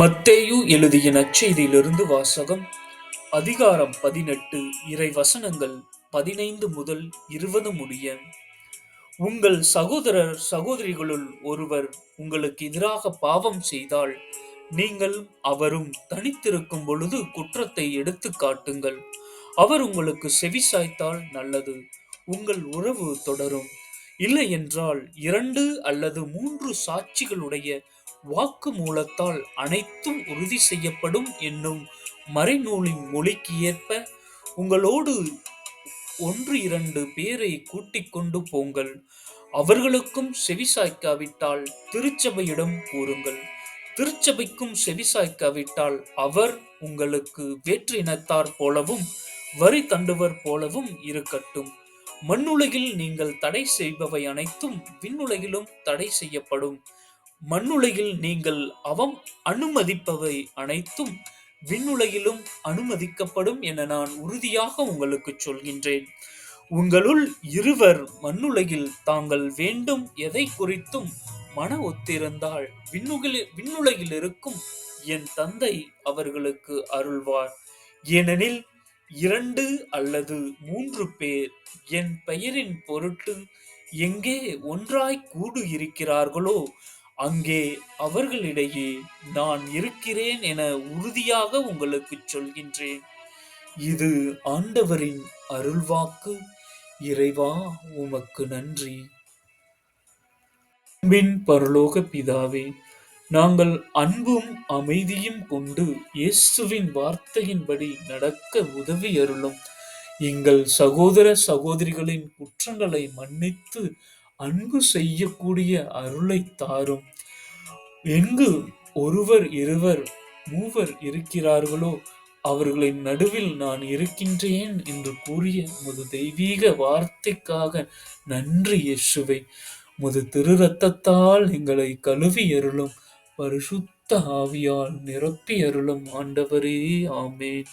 மத்தேயு எழுதிய நற்செய்தியிலிருந்து வாசகம் அதிகாரம் பதினெட்டு இறை வசனங்கள் பதினைந்து முதல் இருபது முடிய உங்கள் சகோதரர் சகோதரிகளுள் ஒருவர் உங்களுக்கு எதிராக பாவம் செய்தால் நீங்கள் அவரும் தனித்திருக்கும் பொழுது குற்றத்தை எடுத்து காட்டுங்கள். அவர் உங்களுக்கு செவி சாய்த்தால் நல்லது உங்கள் உறவு தொடரும். இல்லை என்றால் இரண்டு அல்லது மூன்று சாட்சிகளுடைய வாக்கு மூலத்தால் அனைத்தும் உறுதி செய்யப்படும் என்னும் மறைநூலின் மொழிக்கு ஏற்ப உங்களோடு ஒன்று இரண்டு பேரை கூட்டிக் கொண்டு போங்கள். அவர்களுக்கும் செவிசாய்க்காவிட்டால் திருச்சபையிடம் கூறுங்கள். திருச்சபைக்கும் செவிசாய்க்காவிட்டால் அவர் உங்களுக்கு வேற்று இனத்தார் போலவும் வரி தண்டுவர் போலவும் இருக்கட்டும். மண்ணுலகில் நீங்கள் தடை செய்பவை அனைத்தும் விண்ணுலகிலும் தடை செய்யப்படும். மண்ணுலகில் நீங்கள் அவம் அனுமதிப்பவை அனைத்தும் விண்ணுலகிலும் அனுமதிக்கப்படும் என நான் உறுதியாக உங்களுக்கு சொல்கின்றேன். உங்களுள் இருவர் மண்ணுலகில் தாங்கள் வேண்டும் எதை குறித்தும் மன ஒத்திருந்தால் விண்ணுகில் விண்ணுலகில் இருக்கும் என் தந்தை அவர்களுக்கு அருள்வார். ஏனெனில் இரண்டு அல்லது மூன்று பேர் என் பெயரின் பொருட்டு எங்கே ஒன்றாய் கூடு இருக்கிறார்களோ அங்கே அவர்களிடையே நான் இருக்கிறேன் என உறுதியாக உங்களுக்கு சொல்கின்றேன். இது ஆண்டவரின் அருள்வாக்கு. இறைவா உமக்கு நன்றி. அன்பின் பரலோக பிதாவே நாங்கள் அன்பும் அமைதியும் கொண்டு இயேசுவின் வார்த்தையின்படி நடக்க உதவி அருளும். எங்கள் சகோதர சகோதரிகளின் குற்றங்களை மன்னித்து அன்பு செய்யக்கூடிய அருளை தாரும். எங்கு ஒருவர் இருவர் மூவர் இருக்கிறார்களோ அவர்களின் நடுவில் நான் இருக்கின்றேன் என்று கூறிய முது தெய்வீக வார்த்தைக்காக நன்றி இயேசுவை. முது திரு ரத்தத்தால் எங்களை கழுவி அருளும். பரிசுத்த ஆவியால் நிரப்பி அருளும் ஆண்டவரே ஆமேன்.